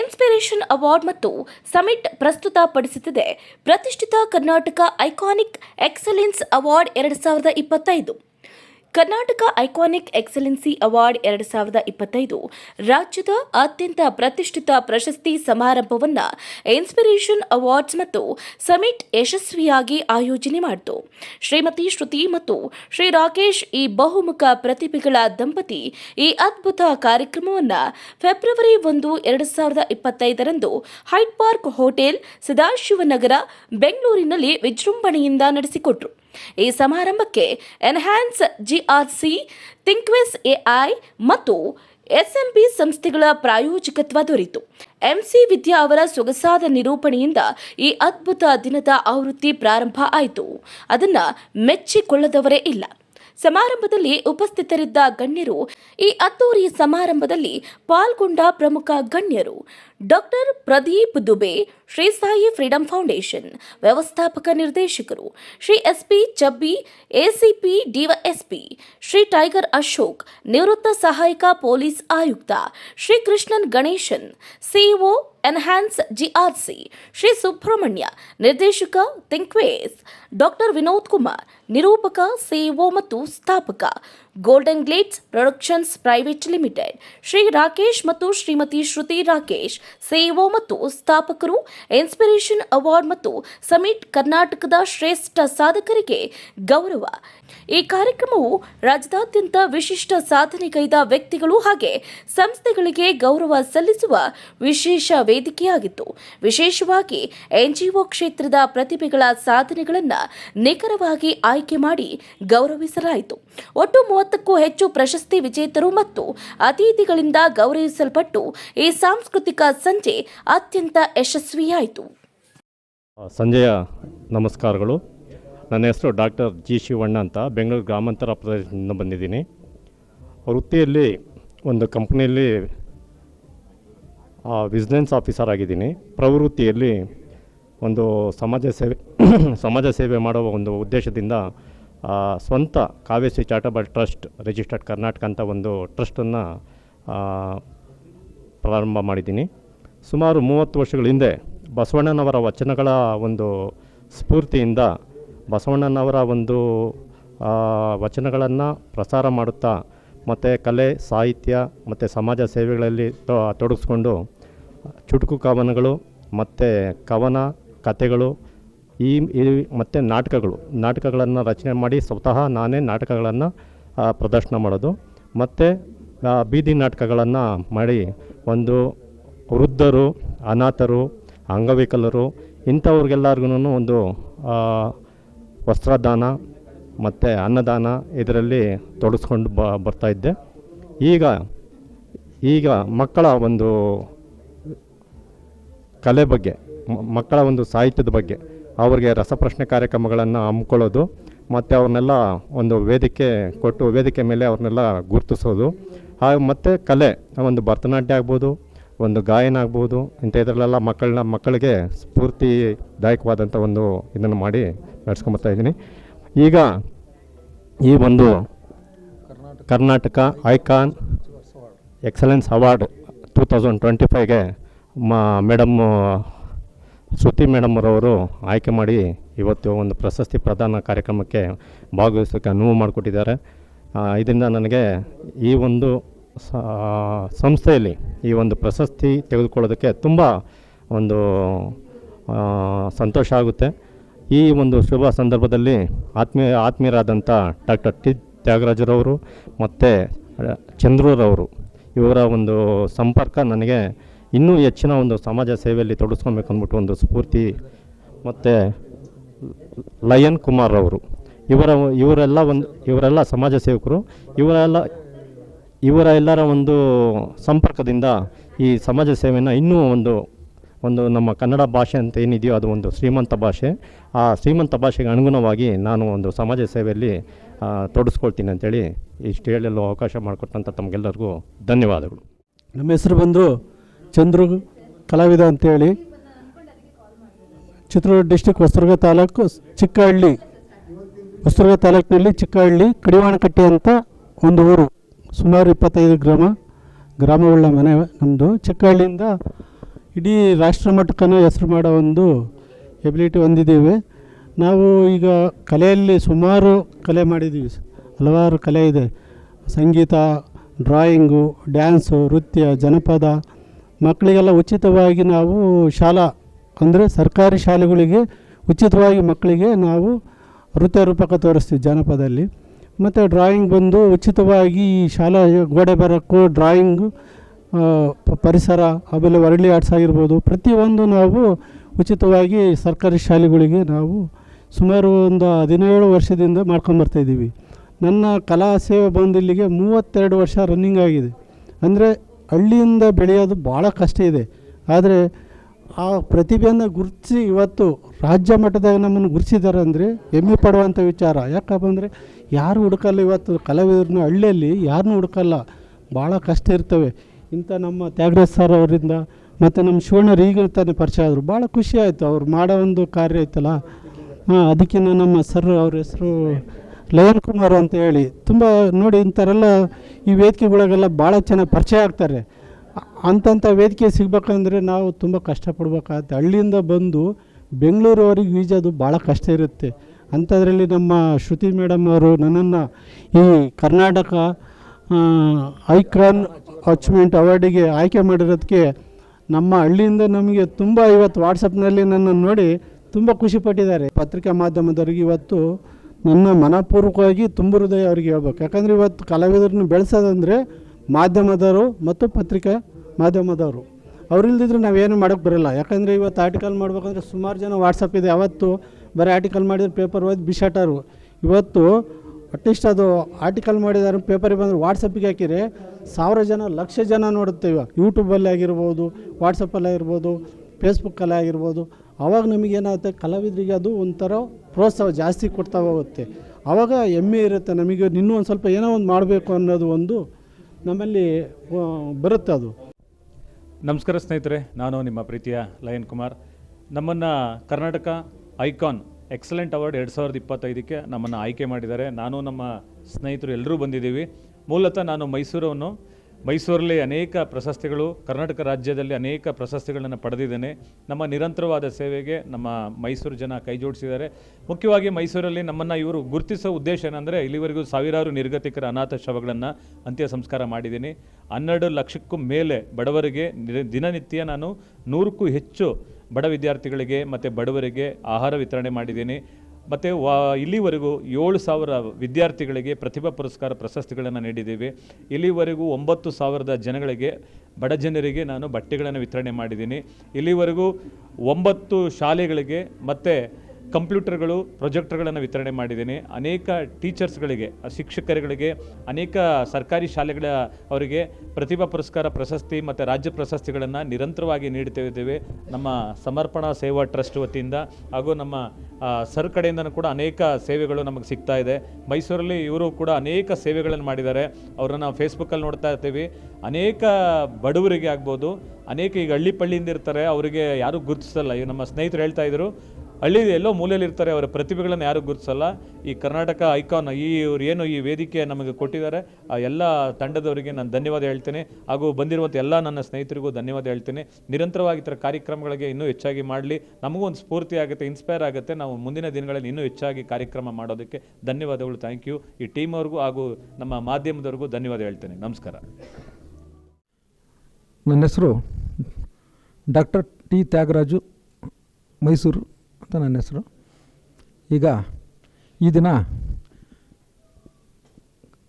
Inspiration award ಮತ್ತು summit ಪ್ರಸ್ತುತ ಪಡಿಸುತ್ತಿದೆ ಪ್ರತಿಷ್ಠಿತ ಕರ್ನಾಟಕ ಐಕಾನಿಕ್ ಎಕ್ಸಲೆನ್ಸ್ ಅವಾರ್ಡ್ ಎರಡು ಸಾವಿರದ ಇಪ್ಪತ್ತೈದು ಕರ್ನಾಟಕ ಐಕಾನಿಕ್ ಎಕ್ಸಲೆನ್ಸಿ ಅವಾರ್ಡ್ ಎರಡು ಸಾವಿರದ ಇಪ್ಪತ್ತೈದು ರಾಜ್ಯದ ಅತ್ಯಂತ ಪ್ರತಿಷ್ಠಿತ ಪ್ರಶಸ್ತಿ ಸಮಾರಂಭವನ್ನು ಇನ್ಸ್ಪಿರೇಷನ್ ಅವಾರ್ಡ್ಸ್ ಮತ್ತು ಸಮಿಟ್ ಯಶಸ್ವಿಯಾಗಿ ಆಯೋಜನೆ ಮಾಡಿತು ಶ್ರೀಮತಿ ಶ್ರುತಿ ಮತ್ತು ಶ್ರೀ ರಾಕೇಶ್ ಈ ಬಹುಮುಖ ಪ್ರತಿಭೆಗಳ ದಂಪತಿ ಈ ಅದ್ಭುತ ಕಾರ್ಯಕ್ರಮವನ್ನು ಫೆಬ್ರವರಿ ಒಂದು ಎರಡು ಸಾವಿರದ ಇಪ್ಪತ್ತೈದರಂದು ಹೈಟ್ ಪಾರ್ಕ್ ಹೋಟೆಲ್ ಸದಾಶಿವನಗರ ಬೆಂಗಳೂರಿನಲ್ಲಿ ವಿಜೃಂಭಣೆಯಿಂದ ನಡೆಸಿಕೊಟ್ರು ಈ ಸಮಾರಂಭಕ್ಕೆ ಎನ್ಹ್ಯಾನ್ಸ್ ಜಿಆರ್ಸಿ ಥಿಂಕ್ವೆಸ್ ಎಐ ಮತ್ತು ಎಸ್ಎಂಪಿ ಸಂಸ್ಥೆಗಳ ಪ್ರಾಯೋಜಕತ್ವ ದೊರೆಯಿತು ಎಂಸಿ ವಿದ್ಯಾ ಅವರ ಸೊಗಸಾದ ನಿರೂಪಣೆಯಿಂದ ಈ ಅದ್ಭುತ ದಿನದ ಆವೃತ್ತಿ ಪ್ರಾರಂಭ ಆಯಿತು ಅದನ್ನು ಮೆಚ್ಚಿಕೊಳ್ಳದವರೇ ಇಲ್ಲ ಸಮಾರಂಭದಲ್ಲಿ ಉಪಸ್ಥಿತರಿದ್ದ ಗಣ್ಯರು ಈ ಅದ್ದೂರಿಯ ಸಮಾರಂಭದಲ್ಲಿ ಪಾಲ್ಗೊಂಡ ಪ್ರಮುಖ ಗಣ್ಯರು doctor Pradeep Dubey Shri Sai freedom foundation ವ್ಯವಸ್ಥಾಪಕ ನಿರ್ದೇಶಕರು Shri SP Chabbi ACP DYSP Shri tiger Ashok ನಿವೃತ್ತ ಸಹಾಯಕ ಪೊಲೀಸ್ ಆಯುಕ್ತ Shri Krishnan Ganeshan CEO enhance GRC Shri Subrahmanya ನಿರ್ದೇಶಕ ತಿಂಕ್ವೇಸ್ ಡಾಕ್ಟರ್ ವಿನೋದ್ ಕುಮಾರ್ ನಿರೂಪಕ ಸಿಇಒ ಮತ್ತು ಸ್ಥಾಪಕ golden gates productions private limited Shri Rakesh ಮತ್ತು ಶ್ರೀಮತಿ ಶ್ರುತಿ ರಾಕೇಶ್ ಸೇವೋ e ಮತ್ತು ಸ್ಥಾಪಕರು ಇನ್ಸ್ಪಿರೇಷನ್ ಅವಾರ್ಡ್ ಮತ್ತು ಸಮಿಟ್ ಕರ್ನಾಟಕದ ಶ್ರೇಷ್ಠ ಸಾಧಕರಿಗೆ ಗೌರವ ಈ ಕಾರ್ಯಕ್ರಮವು ರಾಜ್ಯದಾದ್ಯಂತ ವಿಶಿಷ್ಟ ಸಾಧನೆ ಕೈದ ವ್ಯಕ್ತಿಗಳು ಹಾಗೆ ಸಂಸ್ಥೆಗಳಿಗೆ ಗೌರವ ಸಲ್ಲಿಸುವ ವಿಶೇಷ ವೇದಿಕೆಯಾಗಿತ್ತು ವಿಶೇಷವಾಗಿ ಎನ್ಜಿಒ ಕ್ಷೇತ್ರದ ಪ್ರತಿಭೆಗಳ ಸಾಧನೆಗಳನ್ನು ನಿಖರವಾಗಿ ಆಯ್ಕೆ ಮಾಡಿ ಗೌರವಿಸಲಾಯಿತು ಒಟ್ಟು ಮೂವತ್ತಕ್ಕೂ ಹೆಚ್ಚು ಪ್ರಶಸ್ತಿ ವಿಜೇತರು ಮತ್ತು ಅತಿಥಿಗಳಿಂದ ಗೌರವಿಸಲ್ಪಟ್ಟು ಈ ಸಾಂಸ್ಕೃತಿಕ ಸಂಜೆ ಅತ್ಯಂತ ಯಶಸ್ವಿಯಾಯಿತು ಸಂಜೆಯ ನಮಸ್ಕಾರಗಳು ನನ್ನ ಹೆಸರು ಡಾಕ್ಟರ್ ಜಿ ಶಿವಣ್ಣ ಅಂತ ಬೆಂಗಳೂರು ಗ್ರಾಮಾಂತರ ಪ್ರದೇಶದಿಂದ ಬಂದಿದ್ದೀನಿ ವೃತ್ತಿಯಲ್ಲಿ ಒಂದು ಕಂಪ್ನಿಯಲ್ಲಿ ವಿಜಿಲೆನ್ಸ್ ಆಫೀಸರ್ ಆಗಿದ್ದೀನಿ ಪ್ರವೃತ್ತಿಯಲ್ಲಿ ಒಂದು ಸಮಾಜ ಸೇವೆ ಸಮಾಜ ಸೇವೆ ಮಾಡುವ ಒಂದು ಉದ್ದೇಶದಿಂದ ಸ್ವಂತ ಕಾವೇಸಿ ಚಾರಿಟಬಲ್ ಟ್ರಸ್ಟ್ ರಿಜಿಸ್ಟರ್ಡ್ ಕರ್ನಾಟಕ ಅಂತ ಒಂದು ಟ್ರಸ್ಟನ್ನು ಪ್ರಾರಂಭ ಮಾಡಿದ್ದೀನಿ ಸುಮಾರು ಮೂವತ್ತು ವರ್ಷಗಳ ಹಿಂದೆ ಬಸವಣ್ಣನವರ ವಚನಗಳ ಒಂದು ಸ್ಫೂರ್ತಿಯಿಂದ ಬಸವಣ್ಣನವರ ಒಂದು ವಚನಗಳನ್ನು ಪ್ರಸಾರ ಮಾಡುತ್ತಾ ಮತ್ತು ಕಲೆ ಸಾಹಿತ್ಯ ಮತ್ತು ಸಮಾಜ ಸೇವೆಗಳಲ್ಲಿ ತೊಡಗಿಸ್ಕೊಂಡು ಚುಟುಕು ಕವನಗಳು ಮತ್ತು ಕವನ ಕಥೆಗಳು ಈ ಮತ್ತು ನಾಟಕಗಳು ನಾಟಕಗಳನ್ನು ರಚನೆ ಮಾಡಿ ಸ್ವತಃ ನಾನೇ ನಾಟಕಗಳನ್ನು ಪ್ರದರ್ಶನ ಮಾಡೋದು ಮತ್ತು ಬೀದಿ ನಾಟಕಗಳನ್ನು ಮಾಡಿ ಒಂದು ವೃದ್ಧರು ಅನಾಥರು ಅಂಗವಿಕಲರು ಇಂಥವ್ರಿಗೆಲ್ಲರಿಗೂ ಒಂದು ವಸ್ತ್ರದಾನ ಮತ್ತು ಅನ್ನದಾನ ಇದರಲ್ಲಿ ತೊಡಸ್ಕೊಂಡು ಬರ್ತಾಯಿದ್ದೆ ಈಗ ಈಗ ಮಕ್ಕಳ ಒಂದು ಕಲೆ ಬಗ್ಗೆ ಮಕ್ಕಳ ಒಂದು ಸಾಹಿತ್ಯದ ಬಗ್ಗೆ ಅವ್ರಿಗೆ ರಸಪ್ರಶ್ನೆ ಕಾರ್ಯಕ್ರಮಗಳನ್ನು ಹಮ್ಮಿಕೊಳ್ಳೋದು ಮತ್ತು ಅವ್ರನ್ನೆಲ್ಲ ಒಂದು ವೇದಿಕೆ ಕೊಟ್ಟು ವೇದಿಕೆ ಮೇಲೆ ಅವ್ರನ್ನೆಲ್ಲ ಗುರುತಿಸೋದು ಹಾಗೆ ಮತ್ತು ಕಲೆ ಒಂದು ಭರತನಾಟ್ಯ ಆಗ್ಬೋದು ಒಂದು ಗಾಯನ ಆಗ್ಬೋದು ಇಂಥ ಇದರಲ್ಲೆಲ್ಲ ಮಕ್ಕಳನ್ನ ಮಕ್ಕಳಿಗೆ ಸ್ಫೂರ್ತಿದಾಯಕವಾದಂಥ ಒಂದು ಇದನ್ನು ಮಾಡಿ ನಡೆಸ್ಕೊಂಬರ್ತಾ ಇದ್ದೀನಿ ಈಗ ಈ ಒಂದು Karnataka icon excellence award two thousand twenty ಫೈವ್ಗೆ madam Shruti ಮೇಡಮ್ರವರು ಆಯ್ಕೆ ಮಾಡಿ ಇವತ್ತು ಒಂದು ಪ್ರಶಸ್ತಿ ಪ್ರದಾನ ಕಾರ್ಯಕ್ರಮಕ್ಕೆ ಭಾಗವಹಿಸೋಕ್ಕೆ ಅನುವು ಮಾಡಿಕೊಟ್ಟಿದ್ದಾರೆ ಇದರಿಂದ ನನಗೆ ಈ ಒಂದು ಸಂಸ್ಥೆಯಲ್ಲಿ ಈ ಒಂದು ಪ್ರಶಸ್ತಿ ತೆಗೆದುಕೊಳ್ಳೋದಕ್ಕೆ ತುಂಬ ಒಂದು ಸಂತೋಷ ಆಗುತ್ತೆ ಈ ಒಂದು ಶುಭ ಸಂದರ್ಭದಲ್ಲಿ ಆತ್ಮೀಯ ಆತ್ಮೀಯರಾದಂಥ ಡಾಕ್ಟರ್ ಟಿ ತ್ಯಾಗರಾಜರವರು ಮತ್ತು ಚಂದ್ರೂರವರು ಇವರ ಒಂದು ಸಂಪರ್ಕ ನನಗೆ ಇನ್ನೂ ಹೆಚ್ಚಿನ ಒಂದು ಸಮಾಜ ಸೇವೆಯಲ್ಲಿ ತೊಡಗಿಸ್ಕೊಬೇಕು ಅಂದ್ಬಿಟ್ಟು ಒಂದು ಸ್ಫೂರ್ತಿ ಮತ್ತು ಲಯನ್ ಕುಮಾರ್ ಅವರು ಇವರ ಇವರೆಲ್ಲ ಒಂದು ಇವರೆಲ್ಲ ಸಮಾಜ ಸೇವಕರು ಇವರೆಲ್ಲ ಇವರ ಎಲ್ಲರ ಒಂದು ಸಂಪರ್ಕದಿಂದ ಈ ಸಮಾಜ ಸೇವೆಯನ್ನು ಇನ್ನೂ ಒಂದು ಒಂದು ನಮ್ಮ ಕನ್ನಡ ಭಾಷೆ ಅಂತ ಏನಿದೆಯೋ ಅದು ಒಂದು ಶ್ರೀಮಂತ ಭಾಷೆ ಆ ಶ್ರೀಮಂತ ಭಾಷೆಗೆ ಅನುಗುಣವಾಗಿ ನಾನು ಒಂದು ಸಮಾಜ ಸೇವೆಯಲ್ಲಿ ತೊಡಸ್ಕೊಳ್ತೀನಿ ಅಂತೇಳಿ ಇಷ್ಟು ಹೇಳಲು ಅವಕಾಶ ಮಾಡಿಕೊಟ್ಟಂಥ ತಮಗೆಲ್ಲರಿಗೂ ಧನ್ಯವಾದಗಳು ನಮ್ಮ ಹೆಸರು ಬಂದರು ಚಂದ್ರು ಕಲಾವಿದ ಅಂತೇಳಿ ಚಿತ್ರದುರ್ಗ ಡಿಸ್ಟಿಕ್ ಹೊಸದುರ್ಗ ತಾಲೂಕು ಚಿಕ್ಕಹಳ್ಳಿ ಹೊಸದುರ್ಗ ತಾಲೂಕಿನಲ್ಲಿ ಚಿಕ್ಕಹಳ್ಳಿ ಕಡಿವಾಣಕಟ್ಟೆ ಅಂತ ಒಂದು ಊರು ಸುಮಾರು ಇಪ್ಪತ್ತೈದು ಗ್ರಾಮ ಗ್ರಾಮಗಳ ಮನೆ ನಮ್ಮದು ಚಿಕ್ಕಹಳ್ಳಿಯಿಂದ ಇಡೀ ರಾಷ್ಟ್ರ ಮಟ್ಟಕ್ಕೂ ಹೆಸರು ಮಾಡೋ ಒಂದು ಎಬಿಲಿಟಿ ಹೊಂದಿದ್ದೀವಿ ನಾವು ಈಗ ಕಲೆಯಲ್ಲಿ ಸುಮಾರು ಕಲೆ ಮಾಡಿದ್ದೀವಿ ಹಲವಾರು ಕಲೆ ಇದೆ ಸಂಗೀತ ಡ್ರಾಯಿಂಗು ಡ್ಯಾನ್ಸು ನೃತ್ಯ ಜನಪದ ಮಕ್ಕಳಿಗೆಲ್ಲ ಉಚಿತವಾಗಿ ನಾವು ಶಾಲಾ ಅಂದರೆ ಸರ್ಕಾರಿ ಶಾಲೆಗಳಿಗೆ ಉಚಿತವಾಗಿ ಮಕ್ಕಳಿಗೆ ನಾವು ನೃತ್ಯ ರೂಪಕ ತೋರಿಸ್ತೀವಿ ಜನಪದಲ್ಲಿ ಮತ್ತು ಡ್ರಾಯಿಂಗ್ ಬಂದು ಉಚಿತವಾಗಿ ಈ ಶಾಲಾ ಗೋಡೆ ಬರೋಕ್ಕೂ ಡ್ರಾಯಿಂಗು ಪರಿಸರ ಆಮೇಲೆ ವರ್ಲಿ ಆರ್ಟ್ಸ್ ಆಗಿರ್ಬೋದು ಪ್ರತಿಯೊಂದು ನಾವು ಉಚಿತವಾಗಿ ಸರ್ಕಾರಿ ಶಾಲೆಗಳಿಗೆ ನಾವು ಸುಮಾರು ಒಂದು ಹದಿನೇಳು ವರ್ಷದಿಂದ ಮಾಡ್ಕೊಂಡು ಬರ್ತಾಯಿದ್ದೀವಿ ನನ್ನ ಕಲಾ ಸೇವೆ ಬಂದು ಇಲ್ಲಿಗೆ ಮೂವತ್ತೆರಡು ವರ್ಷ ರನ್ನಿಂಗ್ ಆಗಿದೆ ಅಂದರೆ ಹಳ್ಳಿಯಿಂದ ಬೆಳೆಯೋದು ಭಾಳ ಕಷ್ಟ ಇದೆ ಆದರೆ ಆ ಪ್ರತಿಭೆಯನ್ನು ಗುರುತಿಸಿ ಇವತ್ತು ರಾಜ್ಯ ಮಟ್ಟದಾಗ ನಮ್ಮನ್ನು ಗುರುತಿಸಿದ್ದಾರೆ ಅಂದರೆ ಹೆಮ್ಮೆ ಪಡುವಂಥ ವಿಚಾರ ಯಾಕಪ್ಪ ಅಂದರೆ ಯಾರು ಹುಡುಕಲ್ಲ ಇವತ್ತು ಕಲಾವಿದರನ್ನ ಹಳ್ಳಿಯಲ್ಲಿ ಯಾರನ್ನೂ ಹುಡುಕಲ್ಲ ಭಾಳ ಕಷ್ಟ ಇರ್ತವೆ ಇಂಥ ನಮ್ಮ ತ್ಯಾಗರಾಜ್ ಸರ್ ಅವರಿಂದ ಮತ್ತು ನಮ್ಮ ಶಿವಣ್ಣರು ಈಗ ತಾನೇ ಪರಿಚಯ ಆದರು ಭಾಳ ಖುಷಿ ಆಯಿತು ಅವ್ರು ಮಾಡೋ ಒಂದು ಕಾರ್ಯ ಇತ್ತಲ್ಲ ಹಾಂ ಅದಕ್ಕೆ ನಮ್ಮ ಸರ್ ಅವ್ರ ಹೆಸರು ಲಯನ್ ಕುಮಾರ್ ಅಂತ ಹೇಳಿ ತುಂಬ ನೋಡಿ ಇಂಥರೆಲ್ಲ ಈ ವೇದಿಕೆಗಳಿಗೆಲ್ಲ ಭಾಳ ಚೆನ್ನಾಗಿ ಪರಿಚಯ ಆಗ್ತಾರೆ ಅಂಥ ವೇದಿಕೆ ಸಿಗಬೇಕಂದ್ರೆ ನಾವು ತುಂಬ ಕಷ್ಟಪಡ್ಬೇಕಾಗತ್ತೆ ಹಳ್ಳಿಯಿಂದ ಬಂದು ಅವರಿಗೆ ಈಜೋದು ಭಾಳ ಕಷ್ಟ ಇರುತ್ತೆ ಅಂಥದ್ರಲ್ಲಿ ನಮ್ಮ ಶ್ರುತಿ ಮೇಡಮ್ ಅವರು ನನ್ನನ್ನು ಈ ಕರ್ನಾಟಕ ಐಕ್ರಾನ್ ಅಚೀವ್ಮೆಂಟ್ ಅವಾರ್ಡಿಗೆ ಆಯ್ಕೆ ಮಾಡಿರೋದಕ್ಕೆ ನಮ್ಮ ಹಳ್ಳಿಯಿಂದ ನಮಗೆ ತುಂಬ ಇವತ್ತು ವಾಟ್ಸಪ್ನಲ್ಲಿ ನನ್ನನ್ನು ನೋಡಿ ತುಂಬ ಖುಷಿಪಟ್ಟಿದ್ದಾರೆ ಪತ್ರಿಕಾ ಮಾಧ್ಯಮದವ್ರಿಗೆ ಇವತ್ತು ನನ್ನ ಮನಪೂರ್ವಕವಾಗಿ ತುಂಬ ಹೃದಯ ಅವ್ರಿಗೆ ಹೇಳ್ಬೇಕು ಯಾಕಂದರೆ ಇವತ್ತು ಕಲಾವಿದರನ್ನು ಬೆಳೆಸೋದಂದರೆ ಮಾಧ್ಯಮದವರು ಮತ್ತು ಪತ್ರಿಕೆ ಮಾಧ್ಯಮದವರು ಅವರಿಲ್ದಿದ್ರೆ ನಾವೇನು ಮಾಡೋಕ್ಕೆ ಬರೋಲ್ಲ ಯಾಕಂದರೆ ಇವತ್ತು ಆರ್ಟಿಕಲ್ ಮಾಡ್ಬೇಕಂದ್ರೆ ಸುಮಾರು ಜನ ವಾಟ್ಸಪ್ ಇದೆ ಅವತ್ತು ಬರೀ ಆರ್ಟಿಕಲ್ ಮಾಡಿದರೆ ಪೇಪರ್ ಓದಿ ಬಿಸಾಟಾರು ಇವತ್ತು ಅಟ್ಲೀಸ್ಟ್ ಅದು ಆರ್ಟಿಕಲ್ ಮಾಡಿದಾರೆ ಪೇಪರಿಗೆ ಬಂದರೆ ವಾಟ್ಸಪ್ಪಿಗೆ ಹಾಕಿದರೆ ಸಾವಿರ ಜನ ಲಕ್ಷ ಜನ ನೋಡುತ್ತೆ ಇವಾಗ ಯೂಟ್ಯೂಬಲ್ಲಿ ಆಗಿರ್ಬೋದು ವಾಟ್ಸಪ್ಪಲ್ಲಿ ಆಗಿರ್ಬೋದು ಫೇಸ್ಬುಕ್ಕಲ್ಲೇ ಆಗಿರ್ಬೋದು ಆವಾಗ ನಮಗೇನಾಗುತ್ತೆ ಕಲಾವಿದರಿಗೆ ಅದು ಒಂಥರ ಪ್ರೋತ್ಸಾಹ ಜಾಸ್ತಿ ಕೊಡ್ತಾ ಹೋಗುತ್ತೆ ಆವಾಗ ಹೆಮ್ಮೆ ಇರುತ್ತೆ ನಮಗೆ ಇನ್ನೂ ಒಂದು ಸ್ವಲ್ಪ ಏನೋ ಒಂದು ಮಾಡಬೇಕು ಅನ್ನೋದು ಒಂದು ನಮ್ಮಲ್ಲಿ ಬರುತ್ತೆ ಅದು ನಮಸ್ಕಾರ ಸ್ನೇಹಿತರೆ ನಾನು ನಿಮ್ಮ ಪ್ರೀತಿಯ ಲಯನ್ ಕುಮಾರ್ ನಮ್ಮನ್ನು ಕರ್ನಾಟಕ ಐಕಾನ್ ಎಕ್ಸಲೆಂಟ್ ಅವಾರ್ಡ್ ಎರಡು ಸಾವಿರದ ಇಪ್ಪತ್ತೈದಕ್ಕೆ ನಮ್ಮನ್ನು ಆಯ್ಕೆ ಮಾಡಿದ್ದಾರೆ ನಾನು ನಮ್ಮ ಸ್ನೇಹಿತರು ಎಲ್ಲರೂ ಬಂದಿದ್ದೀವಿ ಮೂಲತಃ ನಾನು ಮೈಸೂರನ್ನು ಮೈಸೂರಲ್ಲಿ ಅನೇಕ ಪ್ರಶಸ್ತಿಗಳು ಕರ್ನಾಟಕ ರಾಜ್ಯದಲ್ಲಿ ಅನೇಕ ಪ್ರಶಸ್ತಿಗಳನ್ನು ಪಡೆದಿದ್ದೇನೆ ನಮ್ಮ ನಿರಂತರವಾದ ಸೇವೆಗೆ ನಮ್ಮ ಮೈಸೂರು ಜನ ಕೈಜೋಡಿಸಿದ್ದಾರೆ ಮುಖ್ಯವಾಗಿ ಮೈಸೂರಲ್ಲಿ ನಮ್ಮನ್ನು ಇವರು ಗುರುತಿಸೋ ಉದ್ದೇಶ ಏನಂದರೆ ಇಲ್ಲಿವರೆಗೂ ಸಾವಿರಾರು ನಿರ್ಗತಿಕರ ಅನಾಥ ಶವಗಳನ್ನು ಅಂತ್ಯ ಸಂಸ್ಕಾರ ಮಾಡಿದ್ದೀನಿ ಹನ್ನೆರಡು ಲಕ್ಷಕ್ಕೂ ಮೇಲೆ ಬಡವರಿಗೆ ದಿನನಿತ್ಯ ನಾನು ನೂರಕ್ಕೂ ಹೆಚ್ಚು ಬಡ ವಿದ್ಯಾರ್ಥಿಗಳಿಗೆ ಮತ್ತು ಬಡವರಿಗೆ ಆಹಾರ ವಿತರಣೆ ಮಾಡಿದ್ದೀನಿ ಮತ್ತು ವಾ ಇಲ್ಲಿವರೆಗೂ ಏಳು ಸಾವಿರ ವಿದ್ಯಾರ್ಥಿಗಳಿಗೆ ಪ್ರತಿಭಾ ಪುರಸ್ಕಾರ ಪ್ರಶಸ್ತಿಗಳನ್ನು ನೀಡಿದ್ದೀವಿ ಇಲ್ಲಿವರೆಗೂ ಒಂಬತ್ತು ಸಾವಿರದ ಜನಗಳಿಗೆ ಬಡ ಜನರಿಗೆ ನಾನು ಬಟ್ಟೆಗಳನ್ನು ವಿತರಣೆ ಮಾಡಿದ್ದೀನಿ ಇಲ್ಲಿವರೆಗೂ ಒಂಬತ್ತು ಶಾಲೆಗಳಿಗೆ ಮತ್ತು ಕಂಪ್ಯೂಟರ್ಗಳು ಪ್ರೊಜೆಕ್ಟರ್ಗಳನ್ನು ವಿತರಣೆ ಮಾಡಿದ್ದೀನಿ ಅನೇಕ ಟೀಚರ್ಸ್ಗಳಿಗೆ ಶಿಕ್ಷಕರುಗಳಿಗೆ ಅನೇಕ ಸರ್ಕಾರಿ ಶಾಲೆಗಳ ಅವರಿಗೆ ಪ್ರತಿಭಾ ಪುರಸ್ಕಾರ ಪ್ರಶಸ್ತಿ ಮತ್ತು ರಾಜ್ಯ ಪ್ರಶಸ್ತಿಗಳನ್ನು ನಿರಂತರವಾಗಿ ನೀಡ್ತಾ ಇದ್ದೇವೆ ನಮ್ಮ ಸಮರ್ಪಣಾ ಸೇವಾ ಟ್ರಸ್ಟ್ ವತಿಯಿಂದ ಹಾಗೂ ನಮ್ಮ ಸರ್ ಕಡೆಯಿಂದನೂ ಕೂಡ ಅನೇಕ ಸೇವೆಗಳು ನಮಗೆ ಸಿಗ್ತಾ ಇದೆ ಮೈಸೂರಲ್ಲಿ ಇವರು ಕೂಡ ಅನೇಕ ಸೇವೆಗಳನ್ನು ಮಾಡಿದ್ದಾರೆ ಅವರನ್ನು ನಾವು ಫೇಸ್ಬುಕ್ಕಲ್ಲಿ ನೋಡ್ತಾ ಇರ್ತೀವಿ ಅನೇಕ ಬಡವರಿಗೆ ಆಗ್ಬೋದು ಅನೇಕ ಈಗ ಹಳ್ಳಿ ಪಳ್ಳಿಯಿಂದ ಇರ್ತಾರೆ ಅವರಿಗೆ ಯಾರೂ ಗುರುತಿಸಲ್ಲ ನಮ್ಮ ಸ್ನೇಹಿತರು ಹೇಳ್ತಾ ಇದ್ರು ಹಳ್ಳಿ ಎಲ್ಲೋ ಮೂಲೆಯಲ್ಲಿ ಇರ್ತಾರೆ ಅವರ ಪ್ರತಿಭೆಗಳನ್ನು ಯಾರು ಗುರುತಿಸಲ್ಲ ಈ ಕರ್ನಾಟಕ ಐಕಾನ್ ಈ ಇವ್ರು ಏನು ಈ ವೇದಿಕೆ ನಮಗೆ ಕೊಟ್ಟಿದ್ದಾರೆ ಆ ಎಲ್ಲ ತಂಡದವರಿಗೆ ನಾನು ಧನ್ಯವಾದ ಹೇಳ್ತೇನೆ ಹಾಗೂ ಬಂದಿರುವಂಥ ಎಲ್ಲ ನನ್ನ ಸ್ನೇಹಿತರಿಗೂ ಧನ್ಯವಾದ ಹೇಳ್ತೇನೆ ನಿರಂತರವಾಗಿ ಈ ಥರ ಕಾರ್ಯಕ್ರಮಗಳಿಗೆ ಇನ್ನೂ ಹೆಚ್ಚಾಗಿ ಮಾಡಲಿ ನಮಗೂ ಒಂದು ಸ್ಫೂರ್ತಿ ಆಗುತ್ತೆ ಇನ್ಸ್ಪೈರ್ ಆಗುತ್ತೆ ನಾವು ಮುಂದಿನ ದಿನಗಳಲ್ಲಿ ಇನ್ನೂ ಹೆಚ್ಚಾಗಿ ಕಾರ್ಯಕ್ರಮ ಮಾಡೋದಕ್ಕೆ ಧನ್ಯವಾದಗಳು ಥ್ಯಾಂಕ್ ಯು ಈ ಟೀಮ್ವ್ರಿಗೂ ಹಾಗೂ ನಮ್ಮ ಮಾಧ್ಯಮದವ್ರಿಗೂ ಧನ್ಯವಾದ ಹೇಳ್ತೇನೆ ನಮಸ್ಕಾರ ನನ್ನ ಹೆಸರು ಡಾಕ್ಟರ್ ಟಿ ತ್ಯಾಗರಾಜು ಮೈಸೂರು ಅಂತ ನನ್ನ ಹೆಸರು ಈಗ ಈ ದಿನ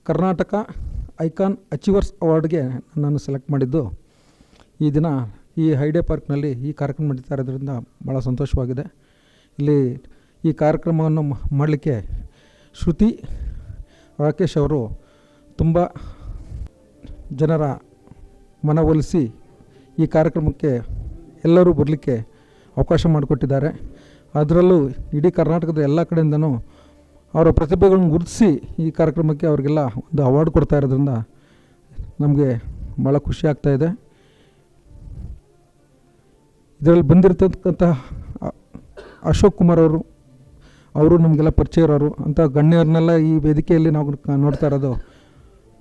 ಕರ್ನಾಟಕ ಐಕಾನ್ ಅಚೀವರ್ಸ್ ಅವಾರ್ಡ್ಗೆ ನನ್ನನ್ನು ಸೆಲೆಕ್ಟ್ ಮಾಡಿದ್ದು ಈ ದಿನ ಈ ಹೈಡೆ ಪಾರ್ಕ್ನಲ್ಲಿ ಈ ಕಾರ್ಯಕ್ರಮ ನಡೀತಾ ಇರೋದ್ರಿಂದ ಭಾಳ ಸಂತೋಷವಾಗಿದೆ ಇಲ್ಲಿ ಈ ಕಾರ್ಯಕ್ರಮವನ್ನು ಮಾಡಲಿಕ್ಕೆ ಶ್ರುತಿ ರಾಕೇಶ್ ಅವರು ತುಂಬ ಜನರ ಮನವೊಲಿಸಿ ಈ ಕಾರ್ಯಕ್ರಮಕ್ಕೆ ಎಲ್ಲರೂ ಬರಲಿಕ್ಕೆ ಅವಕಾಶ ಮಾಡಿಕೊಟ್ಟಿದ್ದಾರೆ ಅದರಲ್ಲೂ ಇಡೀ ಕರ್ನಾಟಕದ ಎಲ್ಲ ಕಡೆಯಿಂದನೂ ಅವರ ಪ್ರತಿಭೆಗಳನ್ನು ಗುರುತಿಸಿ ಈ ಕಾರ್ಯಕ್ರಮಕ್ಕೆ ಅವರಿಗೆಲ್ಲ ಒಂದು ಅವಾರ್ಡ್ ಕೊಡ್ತಾ ಇರೋದ್ರಿಂದ ನಮಗೆ ಭಾಳ ಖುಷಿ ಆಗ್ತಾಯಿದೆ ಇದರಲ್ಲಿ ಬಂದಿರತಕ್ಕಂತಹ ಅಶೋಕ್ ಕುಮಾರ್ ಅವರು ಅವರು ನಮಗೆಲ್ಲ ಪರಿಚಯ ಇರೋರು ಅಂಥ ಗಣ್ಯರನ್ನೆಲ್ಲ ಈ ವೇದಿಕೆಯಲ್ಲಿ ನಾವು ನೋಡ್ತಾ ಇರೋದು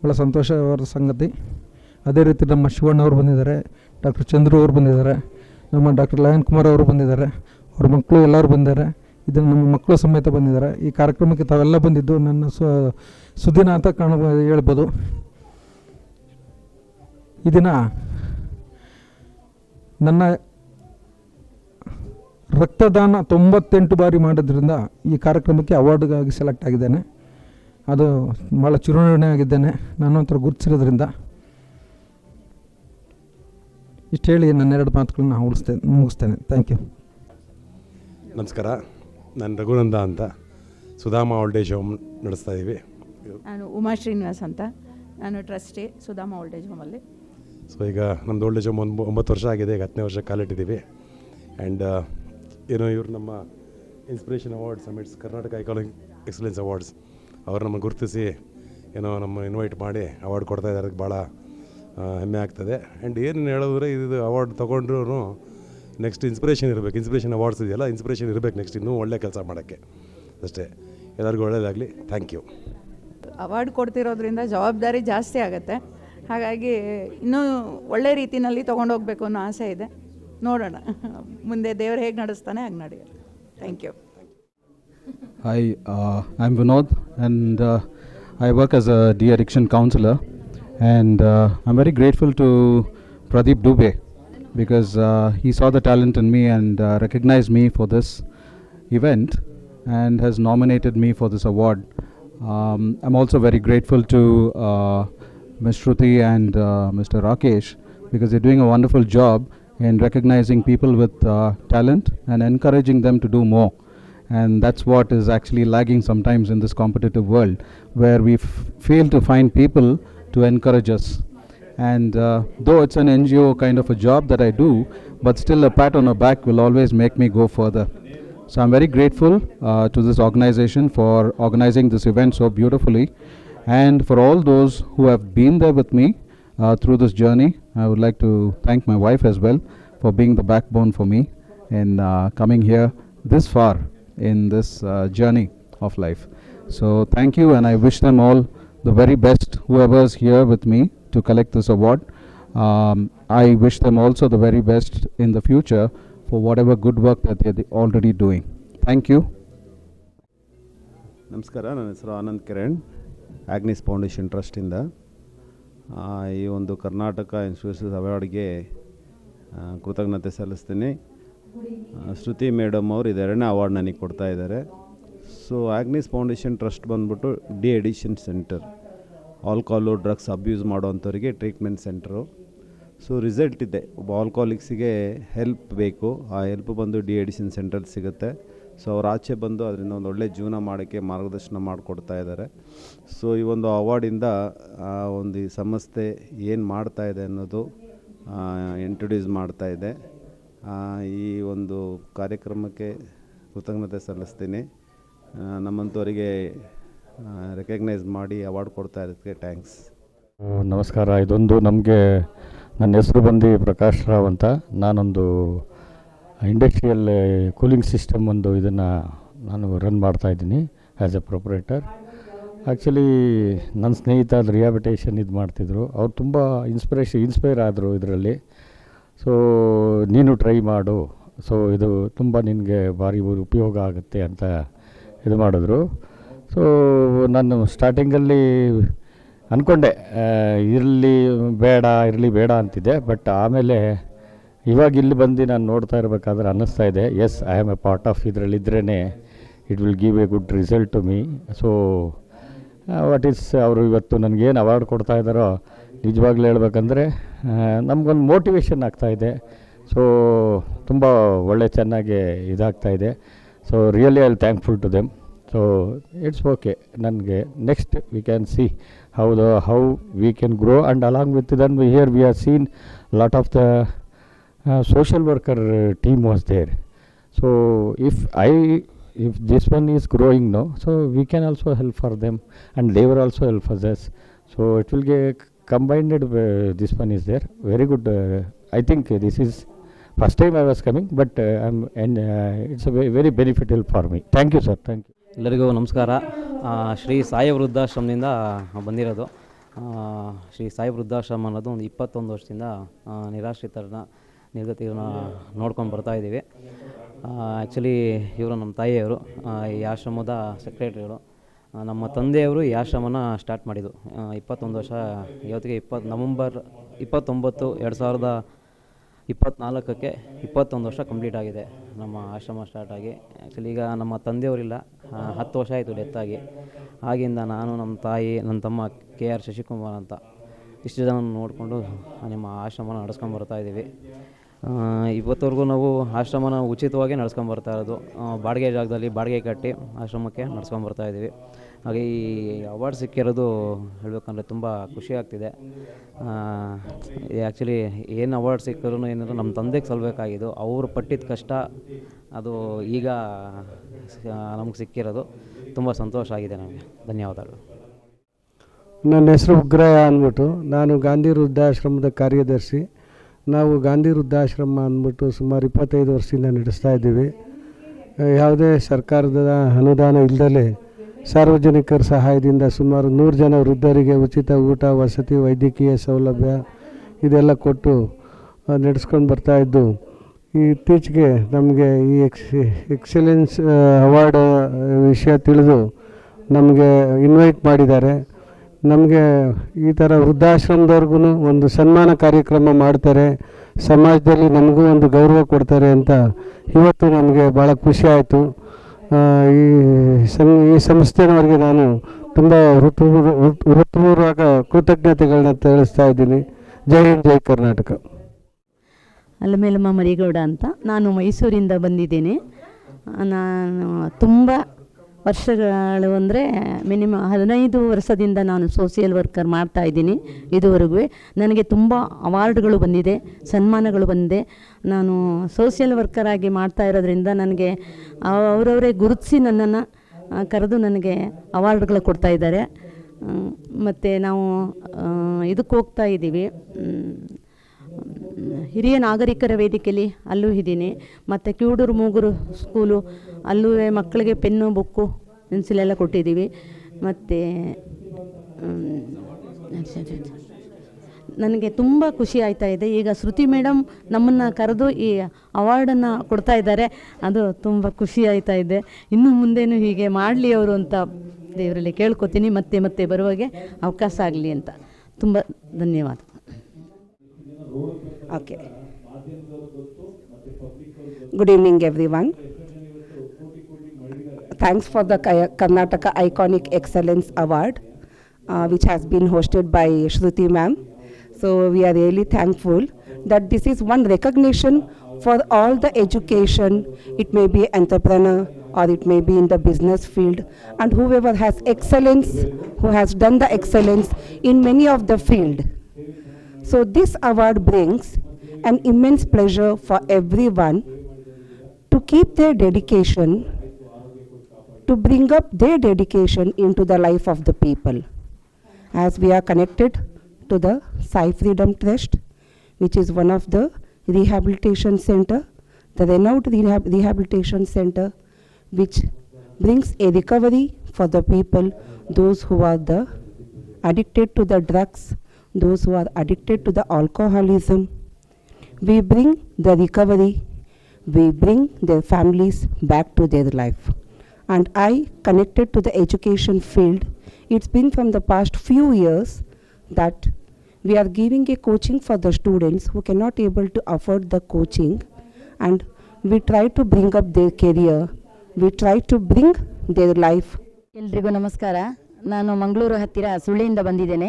ಭಾಳ ಸಂತೋಷವಾದ ಸಂಗತಿ ಅದೇ ರೀತಿ ನಮ್ಮ ಶಿವಣ್ಣವರು ಬಂದಿದ್ದಾರೆ ಡಾಕ್ಟರ್ ಚಂದ್ರು ಅವರು ಬಂದಿದ್ದಾರೆ ನಮ್ಮ ಡಾಕ್ಟರ್ ಲಯನ್ ಕುಮಾರ್ ಅವರು ಬಂದಿದ್ದಾರೆ ಅವ್ರ ಮಕ್ಕಳು ಎಲ್ಲರೂ ಬಂದಿದ್ದಾರೆ ಇದನ್ನು ನಮ್ಮ ಮಕ್ಕಳು ಸಮೇತ ಬಂದಿದ್ದಾರೆ ಈ ಕಾರ್ಯಕ್ರಮಕ್ಕೆ ತಾವೆಲ್ಲ ಬಂದಿದ್ದು ನನ್ನ ಸು ಸುದಿನ ಅಂತ ಕಾಣ ಹೇಳ್ಬೋದು ಈ ದಿನ ನನ್ನ ರಕ್ತದಾನ ತೊಂಬತ್ತೆಂಟು ಬಾರಿ ಮಾಡೋದ್ರಿಂದ ಈ ಕಾರ್ಯಕ್ರಮಕ್ಕೆ ಅವಾರ್ಡ್ಗಾಗಿ ಸೆಲೆಕ್ಟ್ ಆಗಿದ್ದೇನೆ ಅದು ಭಾಳ ಚುನಾವಣೆ ಆಗಿದ್ದೇನೆ ನಾನು ಒಂಥರ ಗುರುತಿಸಿರೋದ್ರಿಂದ ಇಷ್ಟು ಹೇಳಿ ನನ್ನ ಎರಡು ಮಾತುಗಳನ್ನ ಉಳಿಸ್ತೇನೆ ಮುಗಿಸ್ತೇನೆ ಥ್ಯಾಂಕ್ ಯು ನಮಸ್ಕಾರ ನಾನು ರಘುನಂದ ಅಂತ ಸುಧಾಮ ಓಲ್ಡೇಜ್ ಹೋಮ್ ನಡೆಸ್ತಾ ಇದ್ದೀವಿ ನಾನು ಉಮಾ ಶ್ರೀನಿವಾಸ್ ಅಂತ ನಾನು ಟ್ರಸ್ಟಿ ಸುಧಾಮ ಓಲ್ಡೇಜ್ ಹೋಮಲ್ಲಿ ಸೊ ಈಗ ನಮ್ಮದು ಓಲ್ಡೇಜ್ ಹೋಮ್ ಒಂದು ಒಂಬತ್ತು ವರ್ಷ ಆಗಿದೆ ಈಗ ಹತ್ತನೇ ವರ್ಷ ಕಾಲಿಟ್ಟಿದ್ದೀವಿ ಆ್ಯಂಡ್ uh, ಏನೋ ಇವರು ನಮ್ಮ inspiration awards summits Karnataka ಐಕಾಲಿಂಗ್ excellence awards ಅವರು ನಮ್ಮ ಗುರುತಿಸಿ ಏನೋ ನಮ್ಮ ಇನ್ವೈಟ್ ಮಾಡಿ ಅವಾರ್ಡ್ ಕೊಡ್ತಾ ಇದ್ದಾರೆ ಭಾಳ ಹೆಮ್ಮೆ ಆಗ್ತದೆ ಆ್ಯಂಡ್ ಏನು ಹೇಳಿದ್ರೆ ಇದು ಅವಾರ್ಡ್ ತೊಗೊಂಡ್ರೂ ನೆಕ್ಸ್ಟ್ ಇನ್ಸ್ಪಿರೇಷನ್ ಇರಬೇಕು ಇನ್ಸ್ಪಿರೇಷನ್ ಅವಾರ್ಡ್ಸ್ ಇದೆಯಲ್ಲ ಇನ್ಸ್ಪಿರೇಷನ್ ಇರಬೇಕು ನೆಕ್ಸ್ಟ್ ಇನ್ನೂ ಒಳ್ಳೆ ಕೆಲಸ ಮಾಡೋಕ್ಕೆ ಅಷ್ಟೇ ಎಲ್ಲರಿಗೂ ಒಳ್ಳೆಯದಾಗಲಿ ಥ್ಯಾಂಕ್ ಯು ಅವಾರ್ಡ್ ಕೊಡ್ತಿರೋದ್ರಿಂದ ಜವಾಬ್ದಾರಿ ಜಾಸ್ತಿ ಆಗುತ್ತೆ ಹಾಗಾಗಿ ಇನ್ನೂ ಒಳ್ಳೆ ರೀತಿಯಲ್ಲಿ ಹೋಗಬೇಕು ಅನ್ನೋ ಆಸೆ ಇದೆ ನೋಡೋಣ ಮುಂದೆ ದೇವರು ಹೇಗೆ ನಡೆಸ್ತಾನೆ ಹಾಗೆ ನಡೆಯೋದು thank you hi I am Vinod and I work as a de addiction counsellor and I am very grateful to Pradeep Dubey because uh, he saw the talent in me and uh, recognized me for this event and has nominated me for this award. Um, I'm also very grateful to uh, Ms. Shruti and uh, Mr. Rakesh because they're doing a wonderful job in recognizing people with uh, talent and encouraging them to do more. And that's what is actually lagging sometimes in this competitive world where we fail to find people to encourage us. And uh, though it's an NGO kind of a job that I do, but still a pat on the back will always make me go further. So I'm very grateful uh, to this organization for organizing this event so beautifully and for all those who have been there with me uh, through this journey. I would like to thank my wife as well for being the backbone for me in uh, coming here this far in this uh, journey of life. So thank you and I wish them all the very best, whoever's here with me to collect this award. Um, I wish them also the very best in the future for whatever good work that already doing already doing. Thank you. ನಮಸ್ಕಾರ ನನ್ನ ಹೆಸರು Anand Kiran Agnes foundation ಟ್ರಸ್ಟಿಂದ ಈ ಒಂದು Karnataka institutions ಅವಾರ್ಡ್ಗೆ ಕೃತಜ್ಞತೆ ಸಲ್ಲಿಸ್ತೀನಿ ಶ್ರುತಿ madam ಅವರು ಇದೆರಡನೇ award ನನಗೆ ಕೊಡ್ತಾ ಇದ್ದಾರೆ ಸೊ ಆಗ್ನಿಸ್ ಫೌಂಡೇಶನ್ ಟ್ರಸ್ಟ್ ಬಂದ್ಬಿಟ್ಟು de addiction centre alcohol drugs abuse ಮಾಡೋವಂಥವ್ರಿಗೆ treatment centre so result ಇದೆ ಒಬ್ಬ ಆಲ್ಕೋಲಿಕ್ಸಿಗೆ ಹೆಲ್ಪ್ ಬೇಕು ಆ ಹೆಲ್ಪ್ ಬಂದು ಡಿ ಎಡಿಷನ್ ಸೆಂಟರ್ ಸಿಗುತ್ತೆ ಸೊ ಅವ್ರು ಆಚೆ ಬಂದು ಅದರಿಂದ ಒಂದು ಒಳ್ಳೆ ಜೀವನ ಮಾಡೋಕ್ಕೆ ಮಾರ್ಗದರ್ಶನ ಮಾಡಿಕೊಡ್ತಾ ಇದ್ದಾರೆ ಸೊ ಈ ಒಂದು ಅವಾರ್ಡಿಂದ ಆ ಒಂದು ಈ ಸಂಸ್ಥೆ ಏನು ಮಾಡ್ತಾ ಇದೆ ಅನ್ನೋದು ಇಂಟ್ರೊಡ್ಯೂಸ್ ಮಾಡ್ತಾ ಇದೆ ಈ ಒಂದು ಕಾರ್ಯಕ್ರಮಕ್ಕೆ ಕೃತಜ್ಞತೆ ಸಲ್ಲಿಸ್ತೀನಿ ನಮ್ಮಂಥವರಿಗೆ ರೆಕಗ್ನೈಸ್ ಮಾಡಿ ಅವಾರ್ಡ್ ಕೊಡ್ತಾ ಇರೋದಕ್ಕೆ ಥ್ಯಾಂಕ್ಸ್ ನಮಸ್ಕಾರ ಇದೊಂದು ನಮಗೆ ನನ್ನ ಹೆಸರು ಬಂದು ಪ್ರಕಾಶ್ ರಾವ್ ಅಂತ ನಾನೊಂದು ಇಂಡಸ್ಟ್ರಿಯಲ್ ಕೂಲಿಂಗ್ ಸಿಸ್ಟಮ್ ಒಂದು ಇದನ್ನು ನಾನು ರನ್ ಮಾಡ್ತಾಯಿದ್ದೀನಿ ಆ್ಯಸ್ ಎ ಪ್ರೊಪ್ರೇಟರ್ ಆ್ಯಕ್ಚುಲಿ ನನ್ನ ಸ್ನೇಹಿತ ಅದು ರಿಯಾಬಿಟೇಷನ್ ಇದು ಮಾಡ್ತಿದ್ರು ಅವ್ರು ತುಂಬ ಇನ್ಸ್ಪಿರೇಷನ್ ಇನ್ಸ್ಪೈರ್ ಆದರು ಇದರಲ್ಲಿ ಸೊ ನೀನು ಟ್ರೈ ಮಾಡು ಸೊ ಇದು ತುಂಬ ನಿನಗೆ ಭಾರಿ ಉಪಯೋಗ ಆಗುತ್ತೆ ಅಂತ ಇದು ಮಾಡಿದ್ರು ಸೊ ನಾನು ಸ್ಟಾರ್ಟಿಂಗಲ್ಲಿ ಅಂದ್ಕೊಂಡೆ ಇರಲಿ ಬೇಡ ಇರಲಿ ಬೇಡ ಅಂತಿದ್ದೆ ಬಟ್ ಆಮೇಲೆ ಇವಾಗ ಇಲ್ಲಿ ಬಂದು ನಾನು ನೋಡ್ತಾ ಇರಬೇಕಾದ್ರೆ ಅನ್ನಿಸ್ತಾ ಇದೆ yes I am a part of ಇದರಲ್ಲಿದ್ದರೇ it will give a good result to me so what is ಅವರು ಇವತ್ತು ನನಗೇನು ಅವಾರ್ಡ್ ಕೊಡ್ತಾ ಇದ್ದಾರೋ ನಿಜವಾಗ್ಲೂ ಹೇಳ್ಬೇಕಂದ್ರೆ ನಮಗೊಂದು ಮೋಟಿವೇಶನ್ ಆಗ್ತಾಯಿದೆ ಸೊ ತುಂಬ ಒಳ್ಳೆ ಚೆನ್ನಾಗಿ ಇದಾಗ್ತಾ ಇದೆ so really I thankful to them So it's okay. Next we can see how we can grow, and along with them here we have seen lot of the uh, social worker team was there. So if this one is growing now, so we can also help for them, and they will also help for us. So it will get combined. This one is there. Very good. Uh, I think this is first time I was coming, but uh, it's a very, very beneficial for me. Thank you, sir. Thank you. ಎಲ್ಲರಿಗೂ ನಮಸ್ಕಾರ ಶ್ರೀ ಸಾಯಿ ವೃದ್ಧಾಶ್ರಮದಿಂದ ಬಂದಿರೋದು ಶ್ರೀ ಸಾಯಿ ವೃದ್ಧಾಶ್ರಮ ಅನ್ನೋದು ಒಂದು ಇಪ್ಪತ್ತೊಂದು ವರ್ಷದಿಂದ ನಿರಾಶ್ರಿತರನ್ನ ನಿರ್ಗತಿಗಳನ್ನ ನೋಡ್ಕೊಂಡು ಬರ್ತಾಯಿದ್ದೀವಿ actually ಇವರು ನಮ್ಮ ತಾಯಿಯವರು ಈ ಆಶ್ರಮದ ಸೆಕ್ರೆಟರಿಗಳು ನಮ್ಮ ತಂದೆಯವರು ಈ ಆಶ್ರಮನ ಸ್ಟಾರ್ಟ್ ಮಾಡಿದ್ದು ಇಪ್ಪತ್ತೊಂದು ವರ್ಷ ಇವತ್ತಿಗೆ ಇಪ್ಪತ್ತು ನವಂಬರ್ ಇಪ್ಪತ್ತೊಂಬತ್ತು ಎರಡು ಸಾವಿರದ ಇಪ್ಪತ್ತ್ನಾಲ್ಕಕ್ಕೆ ಇಪ್ಪತ್ತೊಂದು ವರ್ಷ ಕಂಪ್ಲೀಟ್ ಆಗಿದೆ ನಮ್ಮ ಆಶ್ರಮ ಸ್ಟಾರ್ಟ್ ಆಗಿ ಆ್ಯಕ್ಚುಲಿ ಈಗ ನಮ್ಮ ತಂದೆಯವರಿಲ್ಲ ಹತ್ತು ವರ್ಷ ಆಯಿತು ಡೆತ್ತಾಗಿ ಆಗಿಂದ ನಾನು ನಮ್ಮ ತಾಯಿ ನನ್ನ ತಮ್ಮ ಕೆ ಆರ್ ಶಶಿಕುಮಾರ್ ಅಂತ ಇಷ್ಟು ಜನ ನೋಡಿಕೊಂಡು ನಿಮ್ಮ ಆಶ್ರಮನ ನಡೆಸ್ಕೊಂಡು ಬರ್ತಾ ಇದ್ದೀವಿ ಇವತ್ತವರೆಗೂ ನಾವು ಆಶ್ರಮನ ಉಚಿತವಾಗಿ ನಡೆಸ್ಕೊಂಡು ಬರ್ತಾ ಇರೋದು ಬಾಡಿಗೆ ಜಾಗದಲ್ಲಿ ಬಾಡಿಗೆ ಕಟ್ಟಿ ಆಶ್ರಮಕ್ಕೆ ನಡೆಸ್ಕೊಂಡು ಬರ್ತಾ ಇದ್ದೀವಿ ಹಾಗೆ ಈ ಅವಾರ್ಡ್ ಸಿಕ್ಕಿರೋದು ಹೇಳಬೇಕಂದ್ರೆ ತುಂಬ ಖುಷಿ ಆಗ್ತಿದೆ ಆ್ಯಕ್ಚುಲಿ ಏನು ಅವಾರ್ಡ್ ಸಿಕ್ಕರೂ ಏನಾದರೂ ನಮ್ಮ ತಂದೆಗೆ ಸಲ್ಬೇಕಾಗಿದ್ದು ಅವರು ಪಟ್ಟಿದ ಕಷ್ಟ ಅದು ಈಗ ನಮ್ಗೆ ಸಿಕ್ಕಿರೋದು ತುಂಬ ಸಂತೋಷ ಆಗಿದೆ ನಮಗೆ ಧನ್ಯವಾದಗಳು ನನ್ನ ಹೆಸರು ಉಗ್ರಯ ಅಂದ್ಬಿಟ್ಟು ನಾನು ಗಾಂಧಿ ವೃದ್ಧಾಶ್ರಮದ ಕಾರ್ಯದರ್ಶಿ ನಾವು ಗಾಂಧಿ ವೃದ್ಧಾಶ್ರಮ ಅಂದ್ಬಿಟ್ಟು ಸುಮಾರು ಇಪ್ಪತ್ತೈದು ವರ್ಷದಿಂದ ನಡೆಸ್ತಾ ಇದ್ದೀವಿ ಯಾವುದೇ ಸರ್ಕಾರದ ಅನುದಾನ ಇಲ್ಲದಲೇ ಸಾರ್ವಜನಿಕರ ಸಹಾಯದಿಂದ ಸುಮಾರು ನೂರು ಜನ ವೃದ್ಧರಿಗೆ ಉಚಿತ ಊಟ ವಸತಿ ವೈದ್ಯಕೀಯ ಸೌಲಭ್ಯ ಇದೆಲ್ಲ ಕೊಟ್ಟು ನಡೆಸ್ಕೊಂಡು ಬರ್ತಾಯಿದ್ದು ಇತ್ತೀಚೆಗೆ ನಮಗೆ ಈ ಎಕ್ಸ್ ಎಕ್ಸಲೆನ್ಸ್ ಅವಾರ್ಡ್ ವಿಷಯ ತಿಳಿದು ನಮಗೆ ಇನ್ವೈಟ್ ಮಾಡಿದ್ದಾರೆ ನಮಗೆ ಈ ಥರ ವೃದ್ಧಾಶ್ರಮದವ್ರಿಗೂ ಒಂದು ಸನ್ಮಾನ ಕಾರ್ಯಕ್ರಮ ಮಾಡ್ತಾರೆ ಸಮಾಜದಲ್ಲಿ ನಮಗೂ ಒಂದು ಗೌರವ ಕೊಡ್ತಾರೆ ಅಂತ ಇವತ್ತು ನಮಗೆ ಭಾಳ ಖುಷಿ ಆಯಿತು ಈ ಈ ಸಂಸ್ಥೆಯವರಿಗೆ ನಾನು ತುಂಬ ಋತು ಋತುಪೂರ್ವಕ ಕೃತಜ್ಞತೆಗಳನ್ನ ತಿಳಿಸ್ತಾ ಇದ್ದೀನಿ ಜೈ ಹಿಂದ್ ಜೈ ಕರ್ನಾಟಕ ಮೇಲಮ್ಮ ಮರಿಗೌಡ ಅಂತ ನಾನು ಮೈಸೂರಿಂದ ಬಂದಿದ್ದೇನೆ ನಾನು ತುಂಬ ವರ್ಷಗಳು ಅಂದರೆ ಮಿನಿಮಮ್ ಹದಿನೈದು ವರ್ಷದಿಂದ ನಾನು ಸೋಷಿಯಲ್ ವರ್ಕರ್ ಮಾಡ್ತಾ ಇದ್ದೀನಿ ಇದುವರೆಗೂ ನನಗೆ ತುಂಬ ಅವಾರ್ಡ್ಗಳು ಬಂದಿದೆ ಸನ್ಮಾನಗಳು ಬಂದಿದೆ ನಾನು ಸೋಷಿಯಲ್ ವರ್ಕರ್ ಆಗಿ ಮಾಡ್ತಾ ಇರೋದ್ರಿಂದ ನನಗೆ ಅವರವರೇ ಗುರುತಿಸಿ ನನ್ನನ್ನು ಕರೆದು ನನಗೆ ಅವಾರ್ಡ್ಗಳು ಕೊಡ್ತಾ ಇದ್ದಾರೆ ಮತ್ತು ನಾವು ಇದಕ್ಕೆ ಹೋಗ್ತಾ ಇದ್ದೀವಿ ಹಿರಿಯ ನಾಗರಿಕರ ವೇದಿಕೆಯಲ್ಲಿ ಅಲ್ಲೂ ಇದ್ದೀನಿ ಮತ್ತು ಕಿವುಡೂರು ಮೂಗುರು ಸ್ಕೂಲು ಅಲ್ಲೂ ಮಕ್ಕಳಿಗೆ ಪೆನ್ನು ಬುಕ್ಕು ಪೆನ್ಸಿಲೆಲ್ಲ ಕೊಟ್ಟಿದ್ದೀವಿ ಮತ್ತು ನನಗೆ ತುಂಬ ಖುಷಿ ಆಯ್ತಾ ಇದೆ ಈಗ ಶ್ರುತಿ ಮೇಡಮ್ ನಮ್ಮನ್ನು ಕರೆದು ಈ ಅವಾರ್ಡನ್ನು ಕೊಡ್ತಾ ಇದ್ದಾರೆ ಅದು ತುಂಬ ಖುಷಿ ಆಯ್ತಾ ಇದೆ ಇನ್ನು ಮುಂದೇನು ಹೀಗೆ ಮಾಡಲಿ ಅವರು ಅಂತ ದೇವರಲ್ಲಿ ಕೇಳ್ಕೊತೀನಿ ಮತ್ತೆ ಮತ್ತೆ ಬರುವಾಗೆ ಅವಕಾಶ ಆಗಲಿ ಅಂತ ತುಂಬ ಧನ್ಯವಾದ okay good evening everyone thanks for the Karnataka iconic excellence award which has been hosted by Shruti ma'am So we are really thankful that this is one recognition for all the education. It may be entrepreneur or it may be in the business field. And whoever has excellence, who has done the excellence in many of the field. So this award brings an immense pleasure for everyone to keep their dedication, to bring up their dedication into the life of the people. As we are connected to the Sai Freedom Trust, which is one of the rehabilitation center, the renowned rehab rehabilitation center, which brings a recovery for the people, those who are the addicted to the drugs, those who are addicted to the alcoholism. We bring the recovery, we bring their families back to their life. And I connected to the education field. It's been from the past few years that we are giving a coaching for the students who cannot able to afford the coaching and we try to bring up their career we try to bring their life ಎಲ್ರಿಗೂ ನಮಸ್ಕಾರ ನಾನು ಮಂಗಳೂರು ಹತ್ತಿರ ಸುಳ್ಳಿಯಿಂದ ಬಂದಿದ್ದೇನೆ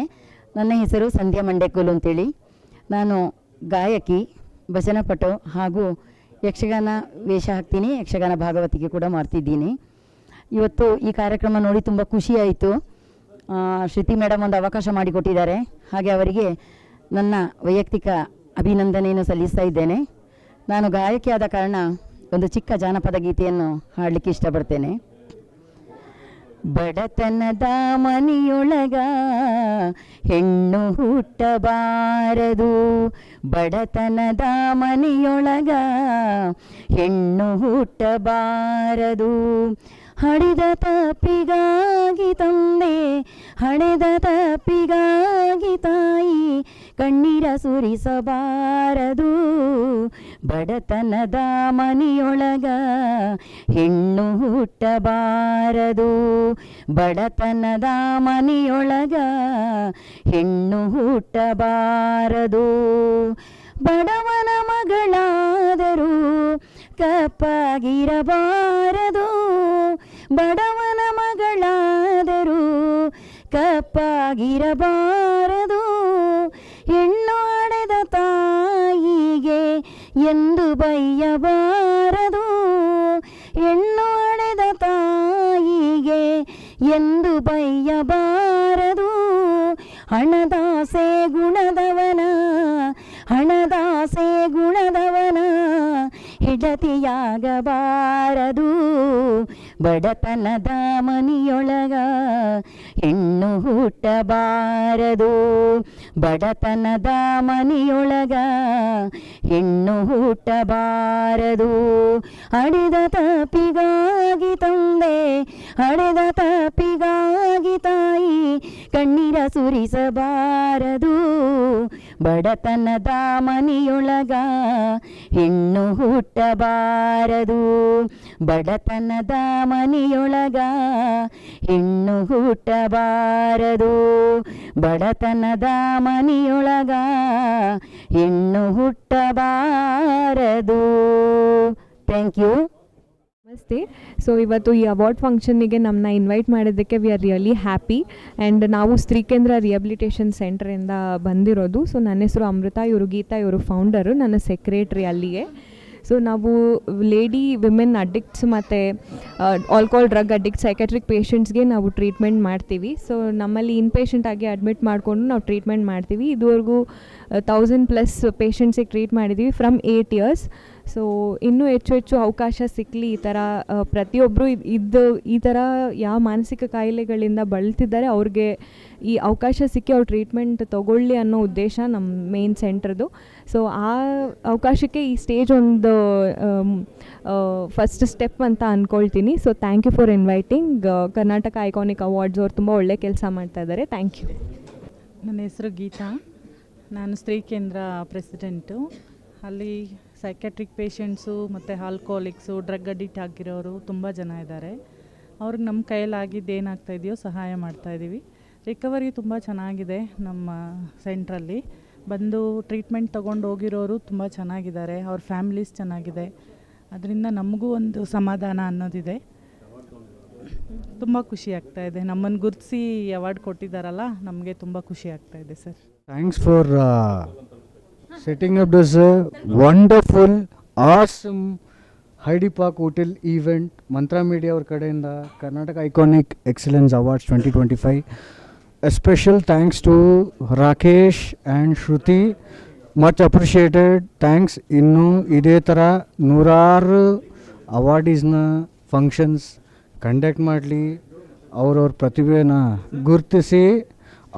ನನ್ನ ಹೆಸರು ಸಂಧ್ಯಾ ಮಂಡೆಕೋಲು ಅಂತೇಳಿ ನಾನು ಗಾಯಕಿ ಭಜನಪಟು ಹಾಗೂ ಯಕ್ಷಗಾನ ವೇಷ ಹಾಕ್ತೀನಿ ಯಕ್ಷಗಾನ ಭಾಗವತಿಗೆ ಕೂಡ ಮಾಡ್ತಿದ್ದೀನಿ ಇವತ್ತು ಈ ಕಾರ್ಯಕ್ರಮ ನೋಡಿ ತುಂಬ ಖುಷಿಯಾಯಿತು ಶ್ರುತಿ ಮೇಡಮ್ ಒಂದು ಅವಕಾಶ ಮಾಡಿಕೊಟ್ಟಿದ್ದಾರೆ ಹಾಗೆ ಅವರಿಗೆ ನನ್ನ ವೈಯಕ್ತಿಕ ಅಭಿನಂದನೆಯನ್ನು ಸಲ್ಲಿಸ್ತಾ ಇದ್ದೇನೆ ನಾನು ಗಾಯಕಿ ಆದ ಕಾರಣ ಒಂದು ಚಿಕ್ಕ ಜಾನಪದ ಗೀತೆಯನ್ನು ಹಾಡಲಿಕ್ಕೆ ಇಷ್ಟಪಡ್ತೇನೆ ಬಡತನದ ಮನಿಯೊಳಗ ಹೆಣ್ಣು ಹುಟ್ಟಬಾರದು ಬಡತನದ ಮನಿಯೊಳಗ ಹೆಣ್ಣು ಹುಟ್ಟಬಾರದು ಹಡಿದ ತಪ್ಪಿಗಾಗಿ ತಂದೆ ಹಣೆದ ತಪ್ಪಿಗಾಗಿ ತಾಯಿ ಕಣ್ಣೀರ ಸುರಿಸಬಾರದು ಬಡತನದ ಮನೆಯೊಳಗ ಹೆಣ್ಣು ಹುಟ್ಟಬಾರದು ಬಡತನದ ಮನೆಯೊಳಗ ಹೆಣ್ಣು ಹುಟ್ಟಬಾರದು ಬಡವನ ಮಗಳಾದರೂ ಕಪ್ಪಾಗಿರಬಾರದು ಬಡವನ ಮಗಳಾದರೂ ಕಪ್ಪಾಗಿರಬಾರದು ಹೆಣ್ಣು ಅಡೆದ ತಾಯಿಗೆ ಎಂದು ಬೈಯಬಾರದು ಹೆಣ್ಣು ಅಡೆದ ತಾಯಿಗೆ ಎಂದು ಬೈಯಬಾರದು ಹಣದಾಸೆ ಗುಣದವನ ಹಣದಾಸೆ ಗುಣದವನ ಹೆಂಡತಿಯಾಗಬಾರದು ಬಡತನ ದಾಮನಿಯೊಳಗ ಹೆಣ್ಣು ಹುಟ್ಟಬಾರದು ಬಡತನ ದಾಮನಿಯೊಳಗ ಹೆಣ್ಣು ಹುಟ್ಟಬಾರದು ಅಡೆದ ತಪ್ಪಿಗಾಗಿ ತಂದೆ ಅಡೆದ ತಪ್ಪಿಗಾಗಿ ತಾಯಿ ಕಣ್ಣೀರ ಸುರಿಸಬಾರದು ಬಡತನದ ಮನಿಯೊಳಗ ಹೆಣ್ಣು ಹುಟ್ಟಬಾರದು ಬಡತನದ ಮನಿಯೊಳಗ ಹೆಣ್ಣು ಹುಟ್ಟಬಾರದು ಬಡತನದ ಮನೆಯೊಳಗ ಹೆಣ್ಣು ಹುಟ್ಟಬಾರದು ಥ್ಯಾಂಕ್ ಯು ನಮಸ್ತೆ ಸೊ ಇವತ್ತು ಈ ಅವಾರ್ಡ್ ಫಂಕ್ಷನ್ನಿಗೆ ನಮ್ಮನ್ನ ಇನ್ವೈಟ್ ಮಾಡಿದ್ದಕ್ಕೆ we are really happy and ನಾವು ಸ್ತ್ರೀ ಕೇಂದ್ರ ರಿಹಬಿಲಿಟೇಷನ್ ಸೆಂಟ್ರಿಂದ ಬಂದಿರೋದು ಸೊ ನನ್ನ ಹೆಸರು ಅಮೃತ ಇವರು ಗೀತಾ ಇವರು ಫೌಂಡರು ನನ್ನ ಸೆಕ್ರೆಟ್ರಿ ಅಲ್ಲಿಗೆ ಸೊ ನಾವು ಲೇಡಿ ವಿಮೆನ್ ಅಡಿಕ್ಟ್ಸ್ ಮತ್ತು ಆಲ್ಕೋಹಾಲ್ ಡ್ರಗ್ ಅಡಿಕ್ಟ್ ಸೈಕ್ಯಾಟ್ರಿಕ್ ಪೇಷಂಟ್ಸ್ಗೆ ನಾವು ಟ್ರೀಟ್ಮೆಂಟ್ ಮಾಡ್ತೀವಿ ಸೊ ನಮ್ಮಲ್ಲಿ ಇನ್ಪೇಷಂಟ್ ಆಗಿ ಅಡ್ಮಿಟ್ ಮಾಡಿಕೊಂಡು ನಾವು ಟ್ರೀಟ್ಮೆಂಟ್ ಮಾಡ್ತೀವಿ ಇದುವರೆಗೂ ತೌಸಂಡ್ ಪ್ಲಸ್ ಪೇಷಂಟ್ಸಿಗೆ ಟ್ರೀಟ್ ಮಾಡಿದ್ದೀವಿ ಫ್ರಮ್ ಏಯ್ಟ್ ಇಯರ್ಸ್ ಸೊ ಇನ್ನೂ ಹೆಚ್ಚು ಹೆಚ್ಚು ಅವಕಾಶ ಸಿಕ್ಕಲಿ ಈ ಥರ uh, ಪ್ರತಿಯೊಬ್ಬರು ಇದ್ದು ಈ ಥರ ಯಾವ ಮಾನಸಿಕ ಕಾಯಿಲೆಗಳಿಂದ ಬಳಲ್ತಿದ್ದಾರೆ ಅವ್ರಿಗೆ ಈ ಅವಕಾಶ ಸಿಕ್ಕಿ ಅವ್ರು ಟ್ರೀಟ್ಮೆಂಟ್ ತೊಗೊಳ್ಳಿ ಅನ್ನೋ ಉದ್ದೇಶ ನಮ್ಮ ಮೇನ್ ಸೆಂಟ್ರದು ಸೊ ಆ ಅವಕಾಶಕ್ಕೆ ಈ ಸ್ಟೇಜ್ ಒಂದು ಫಸ್ಟ್ um, ಸ್ಟೆಪ್ uh, ಅಂತ ಅಂದ್ಕೊಳ್ತೀನಿ so thank you for inviting Karnataka iconic awards ಅವ್ರು ತುಂಬ ಒಳ್ಳೆ ಕೆಲಸ ಮಾಡ್ತಾ ಇದ್ದಾರೆ ಥ್ಯಾಂಕ್ ಯು ನನ್ನ ಹೆಸರು ಗೀತಾ ನಾನು ಸ್ತ್ರೀ ಕೇಂದ್ರ ಪ್ರೆಸಿಡೆಂಟು ಅಲ್ಲಿ ಸೈಕ್ಯಾಟ್ರಿಕ್ ಪೇಷಂಟ್ಸು ಮತ್ತು ಆಲ್ಕೋಲಿಕ್ಸು ಡ್ರಗ್ ಅಡಿಕ್ಟ್ ಆಗಿರೋರು ತುಂಬ ಜನ ಇದ್ದಾರೆ ಅವ್ರಿಗೆ ನಮ್ಮ ಕೈಯಲ್ಲಾಗಿದ್ದು ಏನಾಗ್ತಾ ಇದೆಯೋ ಸಹಾಯ ಮಾಡ್ತಾಯಿದ್ದೀವಿ ರಿಕವರಿ ತುಂಬ ಚೆನ್ನಾಗಿದೆ ನಮ್ಮ ಸೆಂಟ್ರಲ್ಲಿ ಬಂದು ಟ್ರೀಟ್ಮೆಂಟ್ ತೊಗೊಂಡು ಹೋಗಿರೋರು ತುಂಬ ಚೆನ್ನಾಗಿದ್ದಾರೆ ಅವ್ರ ಫ್ಯಾಮಿಲೀಸ್ ಚೆನ್ನಾಗಿದೆ ಅದರಿಂದ ನಮಗೂ ಒಂದು ಸಮಾಧಾನ ಅನ್ನೋದಿದೆ ತುಂಬ ಖುಷಿ ಆಗ್ತಾ ಇದೆ ನಮ್ಮನ್ನು ಗುರುತಿಸಿ ಅವಾರ್ಡ್ ಕೊಟ್ಟಿದ್ದಾರಲ್ಲ ನಮಗೆ ತುಂಬ ಖುಷಿ ಆಗ್ತಾ ಇದೆ sir thanks for setting up this wonderful awesome Hyde Park hotel event Mantra media ಅವ್ರ ಕಡೆಯಿಂದ Karnataka iconic excellence awards twenty twenty five a special thanks to Rakesh and Shruti. Much appreciated. Thanks ಇನ್ನು ಇದೇ ಥರ ನೂರಾರು ಅವಾರ್ಡೀಸ್ನ functions conduct ಮಾಡಲಿ ಅವ್ರವ್ರ ಪ್ರತಿಭೆನ ಗುರುತಿಸಿ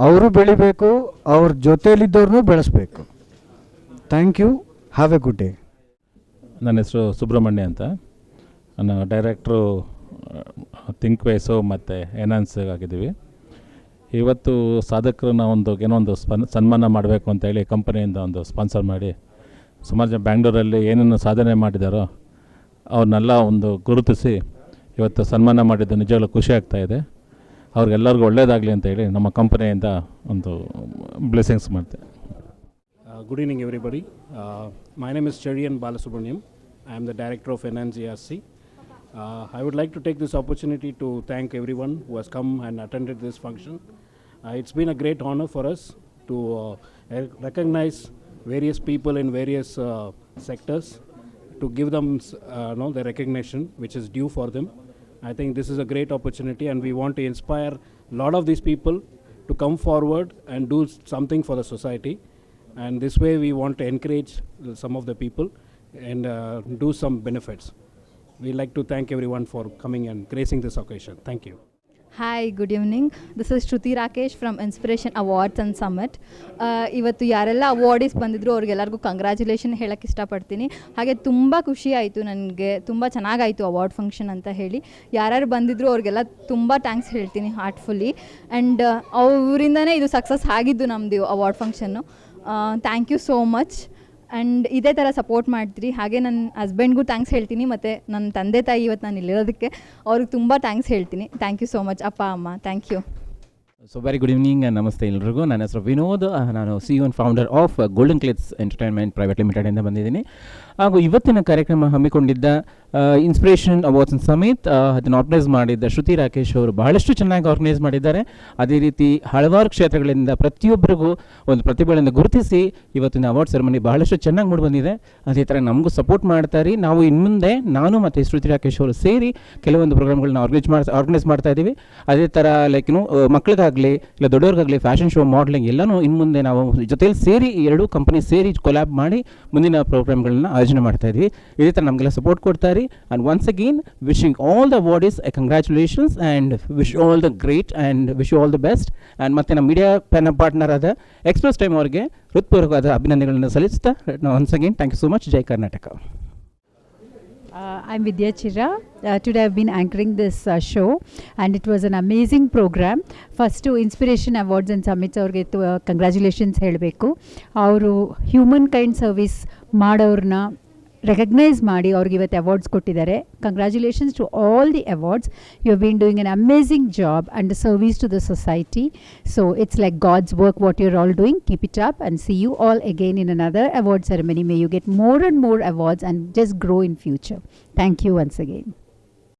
ಅವರು ಬೆಳಿಬೇಕು ಅವ್ರ ಜೊತೆಯಲ್ಲಿದ್ದವ್ರನ್ನೂ ಬೆಳೆಸಬೇಕು thank you have a good day ನನ್ನ ಹೆಸರು ಸುಬ್ರಹ್ಮಣ್ಯ ಅಂತ ನಾನು ಡೈರೆಕ್ಟ್ರು ಥಿಂಕ್ ವೈಸು ಮತ್ತು ಎನಾನ್ಸ್ ಆಗಿದ್ದೀವಿ ಇವತ್ತು ಸಾಧಕರನ್ನ ಒಂದು ಏನೋ ಒಂದು ಸ್ಪನ್ ಸನ್ಮಾನ ಮಾಡಬೇಕು ಅಂತೇಳಿ ಕಂಪನಿಯಿಂದ ಒಂದು ಸ್ಪಾನ್ಸರ್ ಮಾಡಿ ಸುಮಾರು ಜನ ಬ್ಯಾಂಗ್ಳೂರಲ್ಲಿ ಏನೇನು ಸಾಧನೆ ಮಾಡಿದಾರೋ ಅವ್ರನ್ನೆಲ್ಲ ಒಂದು ಗುರುತಿಸಿ ಇವತ್ತು ಸನ್ಮಾನ ಮಾಡಿದ್ದು ನಿಜವಾಗ್ಲೂ ಖುಷಿ ಆಗ್ತಾಯಿದೆ ಅವ್ರಿಗೆಲ್ಲರಿಗೂ ಒಳ್ಳೆಯದಾಗಲಿ ಅಂತ ಹೇಳಿ ನಮ್ಮ ಕಂಪನಿಯಿಂದ ಒಂದು ಬ್ಲೆಸ್ಸಿಂಗ್ಸ್ ಮಾಡ್ತೇವೆ good evening everybody my name is ಚಳಿಯನ್ Balasubramaniam I am the director of N N G R C I would like to take this opportunity to thank everyone who has come and attended this function. Uh, it's been a great honor for us to uh, recognize various people in various uh, sectors to give them uh, the recognition which is due for them. I think this is a great opportunity, and we want to inspire a lot of these people to come forward and do something for the society. And this way, we want to encourage some of the people and uh, do some benefits. We'd like to thank everyone for coming and gracing this occasion. Thank you. Hi good evening this is Shruti Rakesh from inspiration awards and summit ಇವತ್ತು ಯಾರೆಲ್ಲ ಅವಾರ್ಡಿಸ್ ಬಂದಿದ್ರು ಅವ್ರಿಗೆಲ್ಲರಿಗೂ congratulation ಹೇಳಕ್ಕೆ ಇಷ್ಟಪಡ್ತೀನಿ ಹಾಗೆ ತುಂಬ ಖುಷಿ ಆಯಿತು ನನಗೆ ತುಂಬ ಚೆನ್ನಾಗಾಯಿತು ಅವಾರ್ಡ್ ಫಂಕ್ಷನ್ ಅಂತ ಹೇಳಿ ಯಾರ್ಯಾರು ಬಂದಿದ್ರು ಅವ್ರಿಗೆಲ್ಲ ತುಂಬ ಥ್ಯಾಂಕ್ಸ್ ಹೇಳ್ತೀನಿ ಹಾರ್ಟ್ಫುಲ್ಲಿ ಆ್ಯಂಡ್ ಅವರಿಂದನೇ ಇದು ಸಕ್ಸಸ್ ಆಗಿದ್ದು ನಮ್ಮದು award function thank you so much and ಇದೇ ಥರ ಸಪೋರ್ಟ್ ಮಾಡ್ತೀರಿ ಹಾಗೆ ನನ್ನ ಹಸ್ಬೆಂಡ್ಗೂ ಥ್ಯಾಂಕ್ಸ್ ಹೇಳ್ತೀನಿ ಮತ್ತು ನನ್ನ ತಂದೆ ತಾಯಿ ಇವತ್ತು ನಾನು ಇಲ್ಲಿರೋದಕ್ಕೆ ಅವ್ರಿಗೆ ತುಂಬ ಥ್ಯಾಂಕ್ಸ್ ಹೇಳ್ತೀನಿ ಥ್ಯಾಂಕ್ ಯು ಸೋ ಮಚ್ ಅಪ್ಪ ಅಮ್ಮ thank you so very good evening ನಮಸ್ತೆ ಎಲ್ರಿಗೂ ನನ್ನ ಹೆಸರು ವಿನೋದ್ ನಾನು c one founder of golden clips entertainment private limited ಇಂದ ಬಂದಿದ್ದೀನಿ ಹಾಗೂ ಇವತ್ತಿನ ಕಾರ್ಯಕ್ರಮ ಹಮ್ಮಿಕೊಂಡಿದ್ದ ಇನ್ಸ್ಪಿರೇಷನ್ ಅವಾರ್ಡ್ಸ್ ಸಮೇತ ಅದನ್ನು ಆರ್ಗನೈಸ್ ಮಾಡಿದ್ದ ಶ್ರುತಿ ರಾಕೇಶ್ ಅವರು ಬಹಳಷ್ಟು ಚೆನ್ನಾಗಿ ಆರ್ಗನೈಸ್ ಮಾಡಿದ್ದಾರೆ ಅದೇ ರೀತಿ ಹಲವಾರು ಕ್ಷೇತ್ರಗಳಿಂದ ಪ್ರತಿಯೊಬ್ಬರಿಗೂ ಒಂದು ಪ್ರತಿಭೆಗಳನ್ನು ಗುರುತಿಸಿ ಇವತ್ತಿನ ಅವಾರ್ಡ್ ಸೆರೆಮನಿ ಬಹಳಷ್ಟು ಚೆನ್ನಾಗಿ ಮೂಡಿ ಬಂದಿದೆ ಅದೇ ಥರ ನಮಗೂ ಸಪೋರ್ಟ್ ಮಾಡ್ತಾ ರೀ ನಾವು ಇನ್ಮುಂದೆ ನಾನು ಮತ್ತು ಶ್ರುತಿ ರಾಕೇಶ್ ಅವರು ಸೇರಿ ಕೆಲವೊಂದು ಪ್ರೋಗ್ರಾಮ್ಗಳನ್ನ ಆರ್ಗನೈಸ್ ಮಾಡಿ ಆರ್ಗನೈಸ್ ಮಾಡ್ತಾ ಇದ್ದೀವಿ ಅದೇ ಥರ ಲೈಕ್ ಏನು ಮಕ್ಕಳಿಗಾಗಿ ಆಗಲಿ ಇಲ್ಲ ದೊಡ್ಡವ್ರಿಗಾಗಲಿ ಫ್ಯಾಷನ್ ಶೋ ಮಾಡಲಿಂಗ್ ಎಲ್ಲನೂ ಇನ್ನು ಮುಂದೆ ನಾವು ಜೊತೆಯಲ್ಲಿ ಸೇರಿ ಎರಡೂ ಕಂಪನಿ ಸೇರಿ ಕೊಲ್ಯಾಬ್ ಮಾಡಿ ಮುಂದಿನ ಪ್ರೋಗ್ರಾಮ್ಗಳನ್ನ ಆಯೋಜನೆ ಮಾಡ್ತಾ ಇದ್ವಿ ಇದೇ ಥರ ನಮಗೆಲ್ಲ ಸಪೋರ್ಟ್ ಕೊಡ್ತಾರೆ and once again wishing all the bodies I congratulations and wish all the great and wish all the best and ಮತ್ತು ನಮ್ಮ ಮೀಡಿಯಾ ಪ್ಯಾನ ಪಾರ್ಟ್ನರ್ ಆದ ಎಕ್ಸ್ಪ್ರೆಸ್ ಟೈಮ್ ಅವರಿಗೆ ಹೃತ್ಪೂರ್ವಕವಾದ ಅಭಿನಂದನೆಗಳನ್ನು ಸಲ್ಲಿಸ್ತಾ once again thank you so much Jai Karnataka Uh, I'm Vidya Chira. Uh, today I've been anchoring this uh, show and it was an amazing program. First two Inspiration Awards and Summits, uh, congratulations. Our human kind service. ಮಾಡೋರ್ನ recognise ಮಾಡಿ ಅವ್ರಿಗೆ ಇವತ್ತು awards ಕೊಟ್ಟಿದ್ದಾರೆ congratulations to all the awards you have been doing an amazing job and service to the society so it's like god's work what you're all doing keep it up and see you all again in another award ceremony may you get more and more awards and just grow in future thank you once again